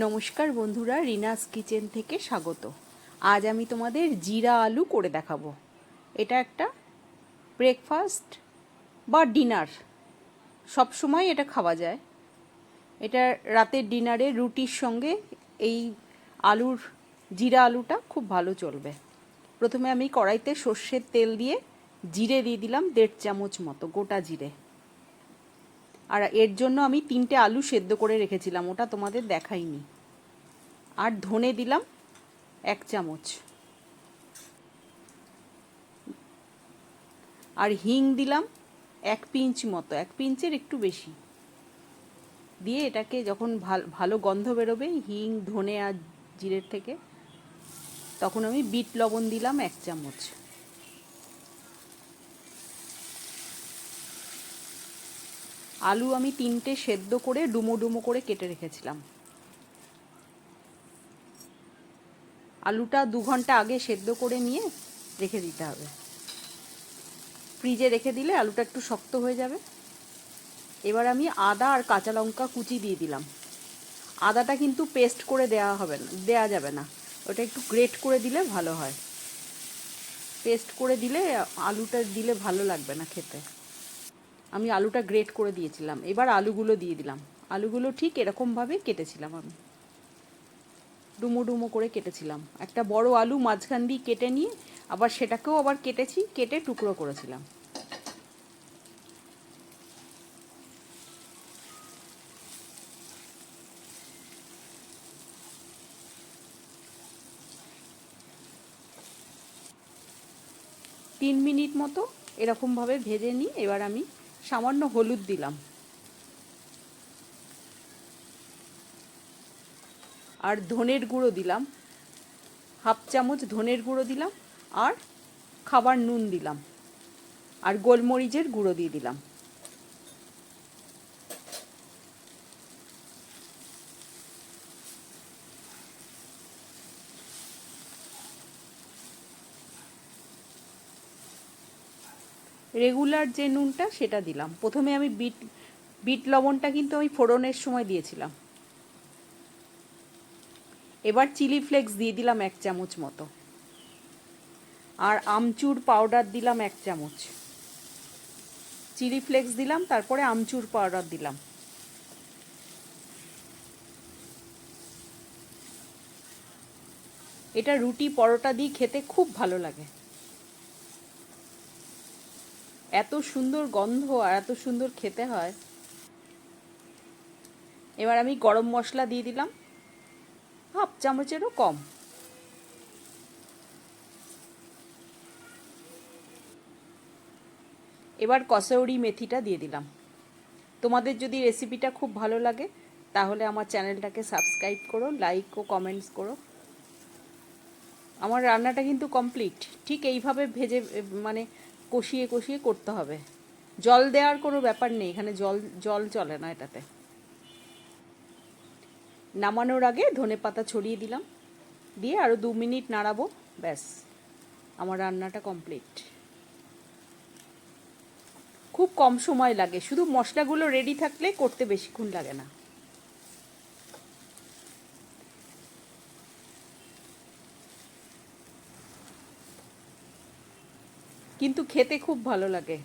নমস্কার বন্ধুরা, রিনাস কিচেন থেকে স্বাগত। আজ আমি তোমাদের জিরা আলু করে দেখাবো। এটা একটা ব্রেকফাস্ট বা ডিনার সব সময় এটা খাওয়া যায়। এটা রাতের ডিনারে রুটির সঙ্গে এই আলুর, জিরা আলুটা খুব ভালো চলবে। প্রথমে আমি কড়াইতে সর্ষের তেল দিয়ে জিরে দিয়ে দিলাম দেড় চামচ মতো, গোটা জিরে। আর এর জন্য আমি তিনটে আলু সেদ্ধ করে রেখেছিলাম, ওটা তোমাদের দেখাইনি। আর ধনে দিলাম এক চামচ। আর হিং দিলাম এক পিঞ্চ মতো, এক পিঞ্চের একটু বেশি। দিয়ে এটাকে যখন ভালো গন্ধ বেরোবে, হিং, ধনে আর জিরের থেকে, তখন আমি বিট লবণ দিলাম এক চামচ। আলু আমি তিনটে সেদ্ধ করে ডুমো ডুমো করে কেটে রেখেছিলাম। আলুটা দু ঘণ্টা আগে সেদ্ধ করে নিয়ে রেখে দিতে হবে। ফ্রিজে রেখে দিলে আলুটা একটু শক্ত হয়ে যাবে। এবার আমি আদা আর কাঁচা লঙ্কা কুচি দিয়ে দিলাম। আদাটা কিন্তু পেস্ট করে দেওয়া হবে না, দেওয়া যাবে না। ওটা একটু গ্রেট করে দিলে ভালো হয়। পেস্ট করে দিলে আলুটা দিলে ভালো লাগবে না খেতে। আমি আলুটা গ্রেট করে দিয়েছিলাম। এবার আলুগুলো দিয়ে দিলাম। আলুগুলো ঠিক এরকমভাবে কেটেছিলাম আমি। ডুমো ডুমো করে কেটেছিলাম। একটা বড় আলু মাঝখান দিয়ে কেটে নিয়ে আবার সেটাকেও আবার কেটেছি, কেটে টুকরো করেছিলাম। তিন মিনিট মতো এরকমভাবে ভেজে নিই এবার আমি সামান্য হলুদ দিলাম। আর ধনের গুঁড়ো দিলাম। হাফ চামচ ধনের গুঁড়ো দিলাম। আর খাবার নুন দিলাম। আর গোলমরিচের গুঁড়ো দিয়ে দিলাম। রেগুলার যে নুনটা, সেটা দিলাম। প্রথমে আমি বিট বিট লবণটা কিন্তু আমি ফোড়নের সময় দিয়েছিলাম। এবার চিলি ফ্লেক্স দিয়ে দিলাম এক চামচ মতো। আর আমচুর পাউডার দিলাম এক চামচ। চিলি ফ্লেক্স দিলাম, তারপরে আমচুর পাউডার দিলাম। এটা রুটি পরোটা দিয়ে খেতে খুব ভালো লাগে। এত সুন্দর গন্ধ আর এত সুন্দর খেতে হয়। এবার আমি গরম মশলা দিয়ে দিলাম। হাফ চামচেরও কম। এবার কসৌরি মেথিটা দিয়ে দিলাম। তোমাদের যদি রেসিপিটা খুব ভালো লাগে, তাহলে আমার চ্যানেলটাকে সাবস্ক্রাইব করো লাইক ও কমেন্টস করো। আমার রান্নাটা কিন্তু কমপ্লিট ঠিক এইভাবে ভেজে মানে কষিয়ে কষিয়ে করতে হবে। জল দেওয়ার কোনো ব্যাপার নেই, এখানে জল জল চলে না এটাতে। নামানোর আগে ধনে পাতা ছড়িয়ে দিলাম, দিয়ে আরও দু মিনিট নাড়াবো, ব্যাস। আমার রান্নাটা কমপ্লিট। খুব কম সময় লাগে, শুধু মশলাগুলো রেডি থাকলে করতে বেশিক্ষণ লাগে না। কিন্তু খেতে খুব ভালো লাগে।